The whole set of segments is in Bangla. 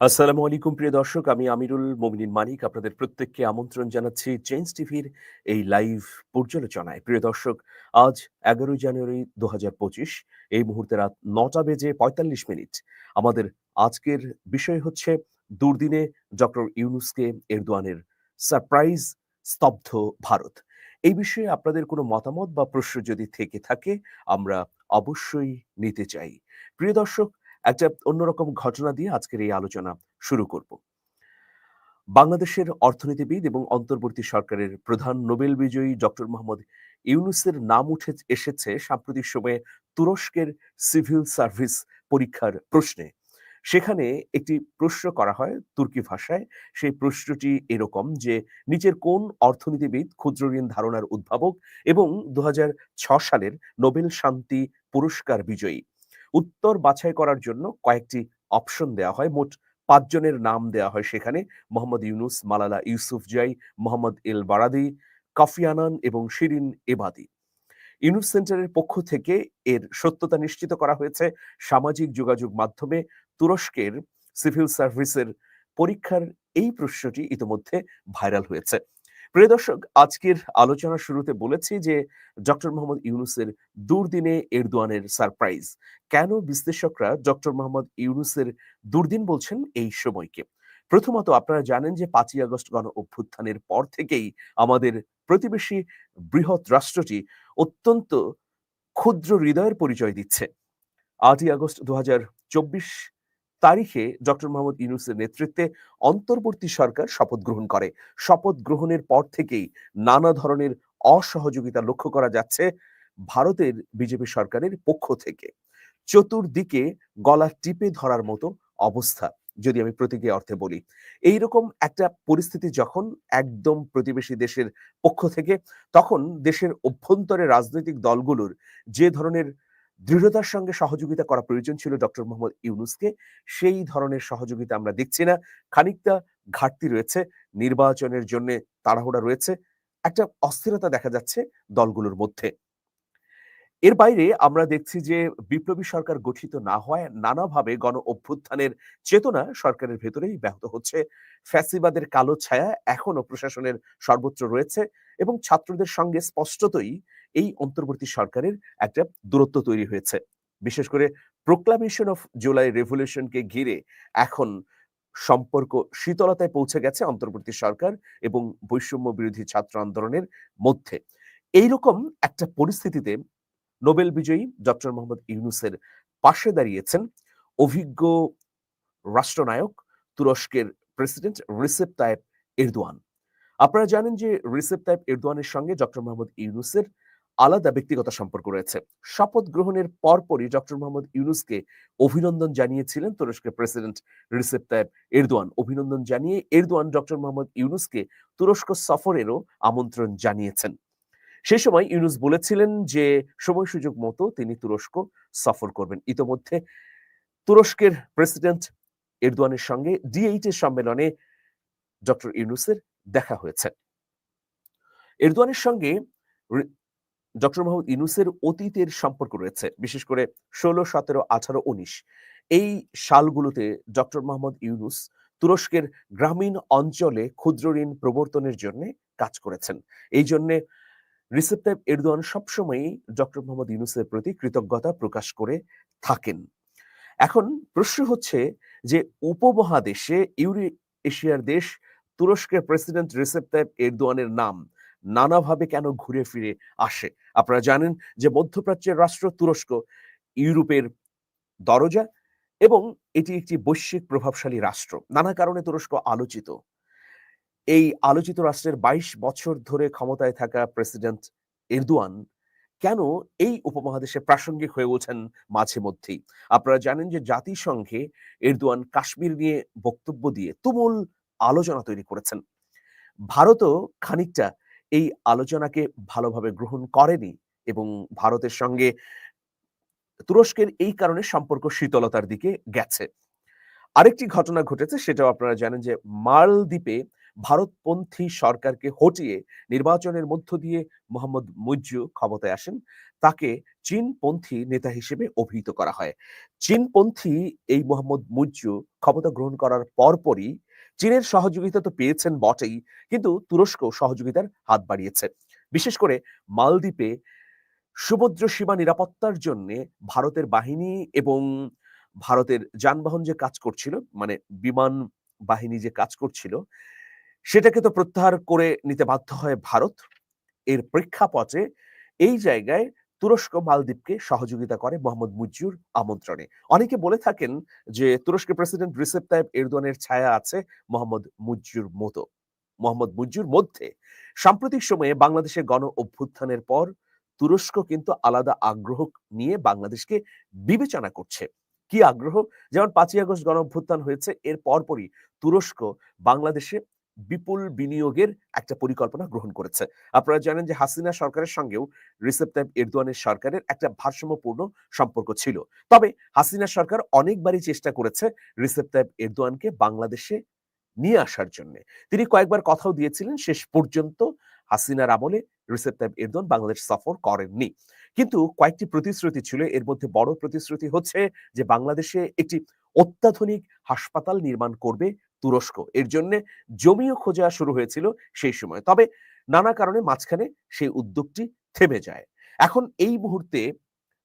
আসসালামু আলাইকুম, প্রিয় দর্শক। আমি আমিরুল মোমিনিন মানিক। আপনাদের প্রত্যেককে আমন্ত্রণ জানাচ্ছি চেঞ্জ টিভির এই লাইভ পর্যালোচনায়। প্রিয় দর্শক, আজ এগারোই জানুয়ারি দুহাজার পঁচিশ, এই মুহূর্তে রাত নটা বেজে পঁয়তাল্লিশ মিনিট। আমাদের আজকের বিষয় হচ্ছে দুর্দিনে ডক্টর ইউনুসকে এরদোয়ানের সারপ্রাইজ স্তব্ধ ভারত। এই বিষয়ে আপনাদের কোনো মতামত বা প্রশ্ন যদি থেকে থাকে, আমরা অবশ্যই নিতে চাই। প্রিয় দর্শক একটা অন্যরকম ঘটনা দিয়ে আজকের এই আলোচনা শুরু করব। বাংলাদেশের অর্থনীতিবিদ এবং অন্তর্বর্তী সরকারের প্রধান নোবেল বিজয়ী ডক্টর মোহাম্মদ ইউনুসের নাম উঠে এসেছে সাম্প্রতিক সময়ে তুরস্কের সিভিল সার্ভিস পরীক্ষার প্রশ্নে। সেখানে একটি প্রশ্ন করা হয় তুর্কি ভাষায়। সেই প্রশ্নটি এরকম যে নিচের কোন অর্থনীতিবিদ ক্ষুদ্র ঋণ ধারণার উদ্ভাবক এবং দুহাজার ছয় সালের নোবেল শান্তি পুরস্কার বিজয়ী? উত্তর বাছাই করার জন্য কয়েকটি অপশন দেওয়া হয়। মোট পাঁচজনের নাম দেওয়া হয় সেখানে। মোহাম্মদ ইউনুস মালালা ইউসুফজাই মোহাম্মদ এল বারাদি, কাফি আনান এবং শিরিন এবাদি। ইউনুস সেন্টারের পক্ষ থেকে এর সত্যতা নিশ্চিত করা হয়েছে। সামাজিক যোগাযোগ মাধ্যমে তুরস্কের সিভিল সার্ভিসের পরীক্ষার এই প্রশ্নটি ইতিমধ্যে ভাইরাল হয়েছে। প্রিয় দর্শক, আজকের আলোচনা শুরুতে বলেছি যে ডক্টর মোহাম্মদ ইউনুসের দুর্দিনে এরদোয়ানের সারপ্রাইজ। কেন বিশ্লেষকরা ডক্টর মোহাম্মদ ইউনুসের দুর্দিন বলছেন এই সময়কে? প্রথমত আপনারা জানেন যে পাঁচই আগস্ট গণ অভ্যুত্থানের পর থেকেই আমাদের প্রতিবেশী বৃহৎ রাষ্ট্রটি অত্যন্ত ক্ষুদ্র হৃদয়ের পরিচয় দিচ্ছে। আটই আগস্ট দু হাজার চব্বিশ তারিখে ডক্টর মোহাম্মদ ইউনুসের নেতৃত্বে অন্তর্বর্তী সরকার শপথ গ্রহণ করে। শপথ গ্রহণের পর থেকেই নানা ধরনের অসহযোগিতা লক্ষ্য করা যাচ্ছে ভারতের বিজেপি সরকারের পক্ষ থেকে। চতুর্দিকে গলা টিপে ধরার মতো অবস্থা, যদি আমি প্রতীকী অর্থে বলি। এইরকম একটা পরিস্থিতি যখন একদম প্রতিবেশী দেশের পক্ষ থেকে, তখন দেশের অভ্যন্তরে রাজনৈতিক দলগুলোর যে ধরনের দৃঢ়তার সঙ্গে সহযোগিতা করা প্রয়োজন ছিল ডক্টর মোহাম্মদ ইউনুসকে। সেই ধরনের সহযোগিতা আমরা দেখছি না। খানিকটা ঘাটতি রয়েছে। নির্বাচনের জন্য তাড়াহুড়া রয়েছে। একটা অস্থিরতা দেখা যাচ্ছে দলগুলোর মধ্যে। এর বাইরে আমরা দেখছি যে বিপ্লবী সরকার গঠিত না হওয়ায় নানাভাবে গণ অভ্যুত্থানের চেতনা সরকারের ভেতরেই ব্যাহত হচ্ছে। ফ্যাসিবাদের কালো ছায়া এখনও প্রশাসনের সর্বত্র রয়েছে এবং ছাত্রদের সঙ্গে স্পষ্টতই এই অন্তর্বর্তী সরকারের একটা দূরত্ব তৈরি হয়েছে। বিশেষ করে প্রোক্লামেশন অফ জুলাই রেভলিউশনকে ঘিরে এখন সম্পর্ক শীতলতায় পৌঁছে গেছে অন্তর্বর্তী সরকার এবং বৈষম্য বিরোধী ছাত্র আন্দোলনের মধ্যে। এইরকম একটা পরিস্থিতিতে নোবেল বিজয়ী ডক্টর মোহাম্মদ ইউনুসের পাশে দাঁড়িয়েছেন অভিজ্ঞ রাষ্ট্রনায়ক, তুরস্কের প্রেসিডেন্ট রিসেপ তায়েব এরদোয়ান। আপনারা জানেন যে রিসেপ তাইপ এরদোয়ানের সঙ্গে ডক্টর মোহাম্মদ ইউনুসের আলাদা ব্যক্তিগত সম্পর্ক রয়েছে। শপথ গ্রহণের পরপরই ডক্টর মোহাম্মদ ইউনুসকে অভিনন্দন জানিয়েছিলেন তুরস্কের প্রেসিডেন্ট রিসেপ তাইপ এরদোয়ান। অভিনন্দন জানিয়ে এরদোয়ান ডক্টর মোহাম্মদ ইউনুসকে তুরস্ক সফরেরও আমন্ত্রণ জানিয়েছেন। সে সময় ইউনুস বলেছিলেন যে, সময় সুযোগ মতো তিনি তুরস্ক সফর করবেন। ইতোমধ্যে তুরস্কের প্রেসিডেন্ট এরদোয়ানের সঙ্গে ডি এইট এর সম্মেলনে ডক্টর ইউনুসের দেখা হয়েছে। এরদোয়ানের সঙ্গে ডক্টর মোহাম্মদ ইউনুসের অতীতের সম্পর্ক রয়েছে, বিশেষ করে ষোলো, সতেরো, আঠারো, উনিশ। এই সালগুলোতে ডক্টর মোহাম্মদ ইউনুস তুরস্কের গ্রামীণ অঞ্চলে ক্ষুদ্র ঋণ প্রবর্তনের জন্য কাজ করেছেন। এই জন্য রিসেপ তাইব এরদোয়ান সবসময়ই ডক্টর মোহাম্মদ ইউনুসের প্রতি কৃতজ্ঞতা প্রকাশ করে থাকেন। এখন প্রশ্ন হচ্ছে যে, উপমহাদেশে ইউরি, এশিয়ার দেশ তুরস্কের প্রেসিডেন্ট রিসেপ তাইব এরদোয়ানের নাম নানাভাবে কেন ঘুরে ফিরে আসে? আপনারা জানেন যে মধ্যপ্রাচ্যের রাষ্ট্র তুরস্ক ইউরোপের দরজা এবং এটি একটি বৈশ্বিক প্রভাবশালী রাষ্ট্র। নানা কারণে তুরস্ক আলোচিত। এই আলোচিত রাষ্ট্রের ২২ বছর ধরে ক্ষমতায় থাকা প্রেসিডেন্ট এরদোয়ান কেন এই উপমহাদেশে প্রাসঙ্গিক হয়ে ওঠেন মাঝে মধ্যেই? আপনারা জানেন যে জাতিসংঘে এরদোয়ান কাশ্মীর নিয়ে বক্তব্য দিয়ে তুমুল আলোচনা তৈরি করেছেন। ভারতও খানিকটা এই আলোচনাকে ভালোভাবে গ্রহণ করেনি এবং ভারতের সঙ্গে তুরস্কের এই কারণে সম্পর্ক শীতলতার দিকে গেছে। আরেকটি ঘটনা ঘটেছে, সেটাও আপনারা জানেন যে মালদ্বীপে ভারতপন্থী সরকারকে হটিয়ে নির্বাচনের মধ্য দিয়ে মোহাম্মদ মুজ্জু ক্ষমতায় আসেন, তাকে চীনপন্থী নেতা হিসেবে অভিহিত করা হয়। চীনপন্থী এই মোহাম্মদ মুজ্জু ক্ষমতা গ্রহণ করার পরপরই চীনের সহযোগিতা তো পেয়েছেন বটেই, কিন্তু তুরস্ক সহযোগিতার হাত বাড়িয়েছে। বিশেষ করে মালদ্বীপে সমুদ্র সীমা নিরাপত্তার জন্য ভারতের বাহিনী এবং ভারতের যানবাহন যে কাজ করছিল মানে বিমান বাহিনী যে কাজ করছিল, সেটাকে তো প্রত্যাহার করে নিতে বাধ্য হয় ভারত। এর প্রেক্ষাপটে এই জায়গায় তুরস্ক মালদ্বীপকে সহযোগিতা করে মোহাম্মদ মুজিবুর আমন্ত্রণে। অনেকে বলে থাকেন যে, তুরস্কের প্রেসিডেন্ট রিসেপ তাইব এরদোয়ানের ছায়া আছে মোহাম্মদ মুজিবুর মতো। মোহাম্মদ মুজিবুর মধ্যে। সাম্প্রতিক সময়ে বাংলাদেশের গণ অভ্যুত্থানের পর তুরস্ক কিন্তু আলাদা আগ্রহ নিয়ে বাংলাদেশকে বিবেচনা করছে। কি আগ্রহ? যেমন পাঁচই আগস্ট গণ অভ্যুত্থান হয়েছে, এর পরপরই তুরস্ক বাংলাদেশে বিপুল বিনিয়োগের একটা পরিকল্পনা গ্রহণ করেছে। আপনারা জানেন যে হাসিনা সরকারের সঙ্গেও রিসেপ তাইব এরদোয়ানের সরকারের একটা ভারসাম্যপূর্ণ সম্পর্ক ছিল। তবে হাসিনা সরকার অনেকবারই চেষ্টা করেছে রিসেপ তাইব এরদোয়ানকে বাংলাদেশে নিয়ে আসার জন্য। তিনি কয়েকবার কথাও দিয়েছিলেন, শেষ পর্যন্ত হাসিনার আমলে রিসেপ তাইব এরদোয়ান বাংলাদেশ সফর করেননি। কিন্তু কয়েকটি প্রতিশ্রুতি ছিল, এর মধ্যে বড় প্রতিশ্রুতি হচ্ছে যে বাংলাদেশে একটি অত্যাধুনিক হাসপাতাল নির্মাণ করবে তুরস্ক। এর জন্য জমিও খোঁজা শুরু হয়েছিল সেই সময়। তবে নানা কারণে মাঝখানে সেই উদ্যোগটি থেমে যায়। এখন এই মুহূর্তে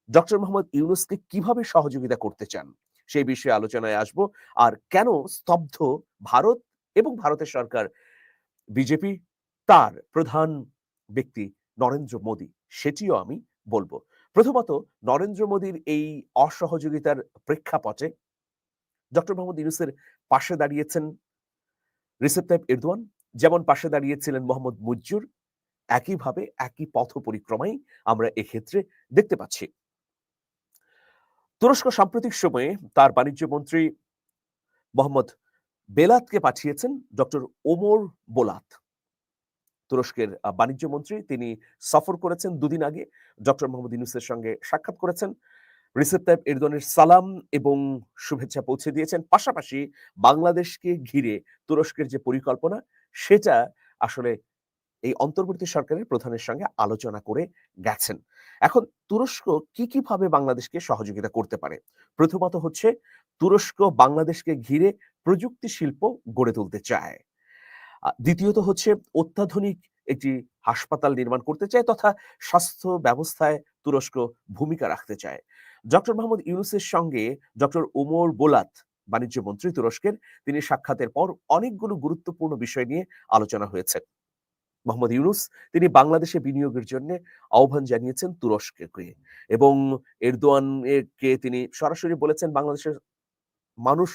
ডক্টর মোহাম্মদ ইউনুসকে কীভাবে সহযোগিতা করতে চান সেই বিষয়ে আলোচনায় আসব। আর কেন স্তব্ধ ভারত এবং ভারতের সরকার বিজেপি তার প্রধান ব্যক্তি নরেন্দ্র মোদী সেটিও আমি বলব। প্রথমত নরেন্দ্র মোদীর এই অসহযোগিতার প্রেক্ষাপটে ডক্টর মোহাম্মদ ইউনুসের পাশে দাঁড়িয়েছেন রিসেপ তাইব এরদোয়ান। যেমন পাশে দাঁড়িয়েছিলেন মোহাম্মদ মুজ্জুর, একইভাবে একই পথ পরিক্রমাই আমরা এক্ষেত্রে দেখতে পাচ্ছি। তুরস্ক সাম্প্রতিক সময়ে তার বাণিজ্য মন্ত্রী মোহাম্মদ বেলাতকে পাঠিয়েছেন ডক্টর ওমর বোলাত। তুরস্কের বাণিজ্য মন্ত্রী তিনি সফর করেছেন দুদিন আগে। ডক্টর মোহাম্মদ ইউনুসের সঙ্গে সাক্ষাৎ করেছেন। রিসেপ তাইব এরদনের সালাম এবং শুভেচ্ছা পৌঁছে দিয়েছেন। পাশাপাশি বাংলাদেশকে ঘিরে তুরস্কের যে পরিকল্পনা, সেটা আসলে এই অন্তর্বর্তী সরকারের প্রধানের সঙ্গে আলোচনা করে গেছেন। এখন তুরস্ক কি, কীভাবে বাংলাদেশকে সহযোগিতা করতে পারে? প্রথমত হচ্ছে তুরস্ক বাংলাদেশকে ঘিরে প্রযুক্তি শিল্প গড়ে তুলতে চায়। দ্বিতীয়ত হচ্ছে অত্যাধুনিক একটি হাসপাতাল নির্মাণ করতে চায় তথা স্বাস্থ্য ব্যবস্থায় তুরস্ক ভূমিকা রাখতে চায়। ডক্টর মোহাম্মদ ইউনুসের সঙ্গে ডক্টর ওমর বোলাত, বাণিজ্য মন্ত্রী তুরস্কের, তিনি সাক্ষাতের পর অনেকগুলো গুরুত্বপূর্ণ বিষয় নিয়ে আলোচনা হয়েছে। মোহাম্মদ ইউনুস, তিনি বাংলাদেশে বিনিয়োগের জন্য আহ্বান জানিয়েছেন তুরস্ককে এবং এরদোয়ানকে তিনি সরাসরি বলেছেন বাংলাদেশের মানুষ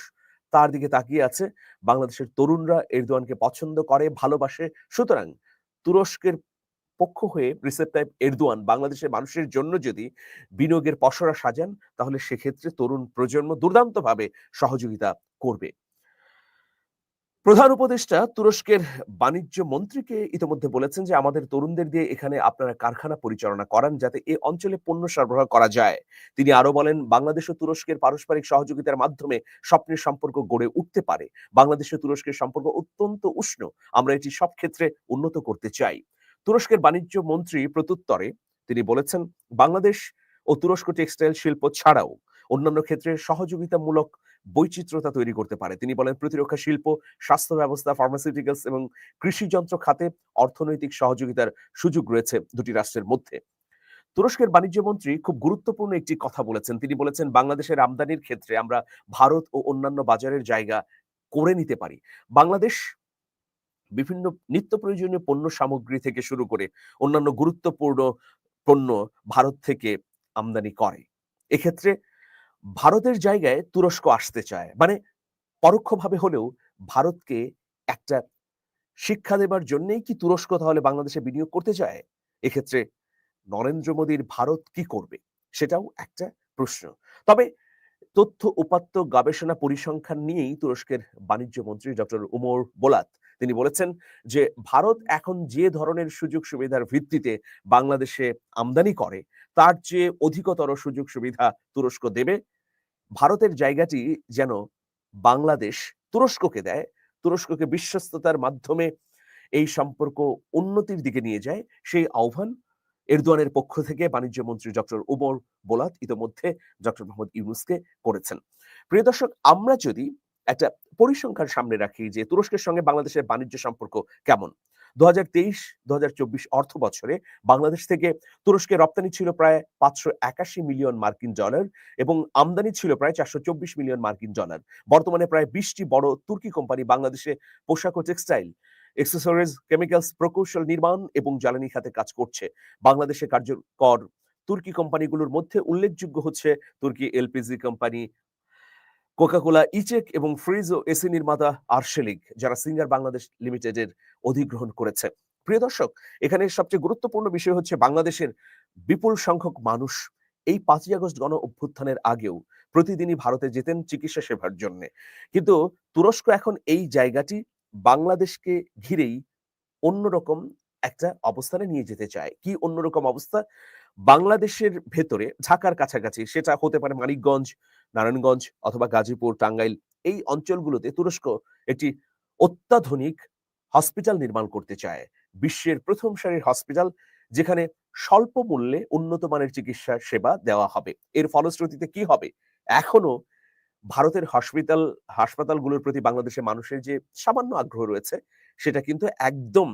তার দিকে তাকিয়ে আছে, বাংলাদেশের তরুণরা এরদোয়ানকে পছন্দ করে, ভালোবাসে, সুতরাং তুরস্কের পক্ষ হয়ে রিসেপ তাইব এরদোয়ান বাংলাদেশের মানুষের জন্য যদি বিনিয়োগের পসরা সাজান, তাহলে সেক্ষেত্রে তরুণ প্রজন্ম দুর্দান্তভাবে সহযোগিতা করবে। প্রধান উপদেষ্টা তুরস্কের বাণিজ্য মন্ত্রীকে ইতিমধ্যে বলেছেন যে, আমাদের তরুণদের দিয়ে এখানে আপনারা কারখানা পরিচালনা করান যাতে এ অঞ্চলে পণ্য সরবরাহ করা যায়। তিনি আরও বলেন, বাংলাদেশ ও তুরস্কের পারস্পরিক সহযোগিতার মাধ্যমে স্বপ্নের সম্পর্ক গড়ে উঠতে পারে। বাংলাদেশ ও তুরস্কের সম্পর্ক অত্যন্ত উষ্ণ। আমরা এটি সব ক্ষেত্রে উন্নত করতে চাই। তুরস্কের বাণিজ্য মন্ত্রী প্রত্যুত্তরে তিনি বলেছেন, বাংলাদেশ ও তুরস্ক টেক্সটাইল শিল্প ছাড়াও অন্যান্য ক্ষেত্রে সহযোগিতামূলক বৈচিত্র্যতা তৈরি করতে পারে। তিনি বলেন, প্রতিরক্ষা শিল্প, স্বাস্থ্য ব্যবস্থা ফার্মাসিউটিক্যালস এবং কৃষি যন্ত্র খাতে অর্থনৈতিক সহযোগিতার সুযোগ রয়েছে দুটি রাষ্ট্রের মধ্যে। তুরস্কের বাণিজ্য মন্ত্রী খুব গুরুত্বপূর্ণ একটি কথা বলেছেন। তিনি বলেছেন, বাংলাদেশের আমদানির ক্ষেত্রে আমরা ভারত ও অন্যান্য বাজারের জায়গা করে নিতে পারি। বাংলাদেশ বিভিন্ন নিত্য প্রয়োজনীয় পণ্য সামগ্রী থেকে শুরু করে অন্যান্য গুরুত্বপূর্ণ পণ্য ভারত থেকে আমদানি করে। এক্ষেত্রে ভারতের জায়গায় তুরস্ক আসতে চায়। মানে পরোক্ষভাবে হলেও ভারতকে একটা শিক্ষা দেবার জন্যই কি তুরস্ক তাহলে বাংলাদেশে বিনিয়োগ করতে চায়? এক্ষেত্রে নরেন্দ্র মোদীর ভারত কি করবে? সেটাও একটা প্রশ্ন। তবে তথ্য, উপাত্ত, গবেষণা, পরিসংখ্যান নিয়েই তুরস্কের বাণিজ্য মন্ত্রী ডক্টর উমর বোলাত তিনি বলেছেন যে, ভারত এখন যে ধরনের সুযোগ সুবিধার ভিত্তিতে বাংলাদেশে আমদানি করে, তার চেয়ে অধিকতর সুযোগ সুবিধা তুরস্ক দেবে। ভারতের জায়গাটি যেন বাংলাদেশ তুরস্ককে দেয়, তুরস্ককে বিশ্বস্ততার মাধ্যমে এই সম্পর্ক উন্নতির দিকে নিয়ে যায়। সেই আহ্বান এরদোয়ানের পক্ষ থেকে বাণিজ্য মন্ত্রী ডক্টর ওমর বোলাত ইতোমধ্যে ডক্টর মোহাম্মদ ইউনুসকে করেছেন। প্রিয় দর্শক, আমরা যদি একটা পরিসংখ্যান সামনে রাখি যে তুরস্কের সঙ্গে বাংলাদেশের বাণিজ্য সম্পর্ক কেমন? দু হাজার তেইশ দু হাজার চব্বিশ অর্থ বছরে বাংলাদেশ থেকে তুরস্কে রপ্তানি ছিল প্রায় পাঁচশো একাশি মিলিয়ন মার্কিন ডলার এবং আমদানি ছিল প্রায় চারশো চব্বিশ মিলিয়ন মার্কিন ডলার। বর্তমানে প্রায় বিশটি বড় তুর্কি কোম্পানি বাংলাদেশে পোশাক ও টেক্সটাইল এক্সেসরিজ কেমিক্যালস প্রকৌশল নির্মাণ এবং জ্বালানি খাতে কাজ করছে। বাংলাদেশে কার্যকর তুর্কি কোম্পানিগুলোর মধ্যে উল্লেখযোগ্য হচ্ছে তুর্কি এলপিজি কোম্পানি কোকাকোলা ইচেক এবং ফ্রিজ ও এসি নির্মাতা আর্শেলিক যারা সিঙ্গার বাংলাদেশ লিমিটেডের অধিগ্রহণ করেছে। প্রিয় দর্শক, এখানে সবচেয়ে গুরুত্বপূর্ণ বিষয় হচ্ছে বাংলাদেশের বিপুল সংখ্যক মানুষ। এই পাঁচই আগস্ট গণ অভ্যুত্থানের আগেও প্রতিদিনই ভারতে যেতেন চিকিৎসা সেবার জন্য। কিন্তু তুরস্ক এখন এই জায়গাটি বাংলাদেশকে ঘিরেই অন্যরকম একটা অবস্থানে নিয়ে যেতে চায়। কি অন্যরকম অবস্থা? বাংলাদেশের ভেতরে, ঢাকার কাছাকাছি, সেটা হতে পারে মানিকগঞ্জ নারায়ণগঞ্জ অথবা গাজীপুর, টাঙ্গাইল এই অঞ্চলগুলোতে তুরস্ক একটি অত্যাধুনিক হসপিটাল নির্মাণ করতে চায়। বিশ্বের প্রথম সারির হসপিটাল যেখানে স্বল্প মূল্যে উন্নত মানের চিকিৎসা সেবা দেওয়া হবে। এর ফলশ্রুতিতে কি হবে? এখনও ভারতের হসপিটাল, হাসপাতালগুলোর প্রতি বাংলাদেশের মানুষের যে সামান্য আগ্রহ রয়েছে, সেটা কিন্তু একদম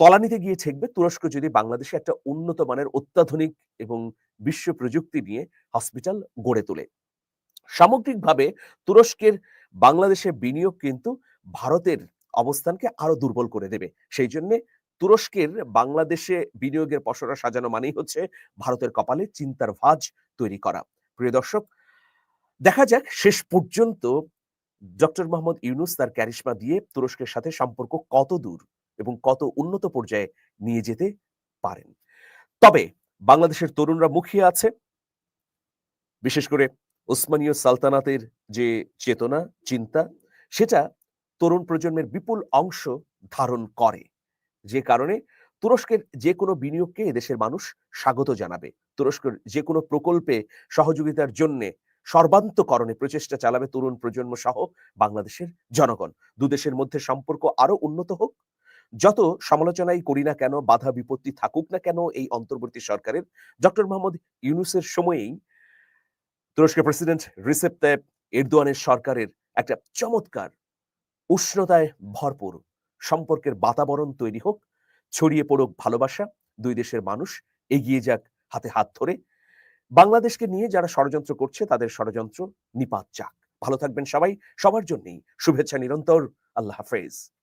তলানিতে গিয়ে ঠেকবে। তুরস্ক যদি বাংলাদেশে একটা উন্নত মানের অত্যাধুনিক এবং বিশ্ব প্রযুক্তি নিয়ে হসপিটাল গড়ে তোলে। সামগ্রিকভাবে তুরস্কের বাংলাদেশে বিনিয়োগ কিন্তু ভারতের অবস্থানকে আরও দুর্বল করে দেবে। সেই জন্য তুরস্কের বাংলাদেশে বিনিয়োগের পসরা সাজানো মানেই হচ্ছে ভারতের কপালে চিন্তার ভাজ তৈরি করা। প্রিয় দর্শক, দেখা যাক শেষ পর্যন্ত ডক্টর মোহাম্মদ ইউনুস তার ক্যারিশমা দিয়ে তুরস্কের সাথে সম্পর্ক কত দূর। এবং কত উন্নত পর্যায়ে নিয়ে যেতে পারেন। তবে বাংলাদেশের তরুণরা মুখিয়ে আছে। বিশেষ করে ওসমানীয় সালতানাতের যে চেতনা, চিন্তা, সেটা তরুণ প্রজন্মের বিপুল অংশ ধারণ করে। যে কারণে তুরস্কের যে কোনো বিনিয়োগকে এদেশের মানুষ স্বাগত জানাবে। তুরস্কের যে কোনো প্রকল্পে সহযোগিতার জন্যে সর্বান্তকরণে প্রচেষ্টা চালাবে তরুণ প্রজন্ম সহ বাংলাদেশের জনগণ। দুদেশের মধ্যে সম্পর্ক আরও উন্নত হোক। যত সমালোচনাই করি না কেন, বাধা বিপত্তি থাকুক না কেন, এই অন্তর্বর্তী সরকারের, ডক্টর মোহাম্মদ ইউনুসের সময়েই তুরস্কের প্রেসিডেন্ট রিসেপ তাইপ এরদোয়ানের সরকারের একটা চমৎকার উষ্ণতায় ভরপুর সম্পর্কের বাতাবরণ তৈরি হোক, ছড়িয়ে পড়ুক ভালোবাসা, দুই দেশের মানুষ এগিয়ে যাক হাতে হাত ধরে। বাংলাদেশকে নিয়ে যারা ষড়যন্ত্র করছে, তাদের ষড়যন্ত্র নিপাত যাক। ভালো থাকবেন সবাই। সবার জন্যই শুভেচ্ছা নিরন্তর। আল্লাহ হাফেজ।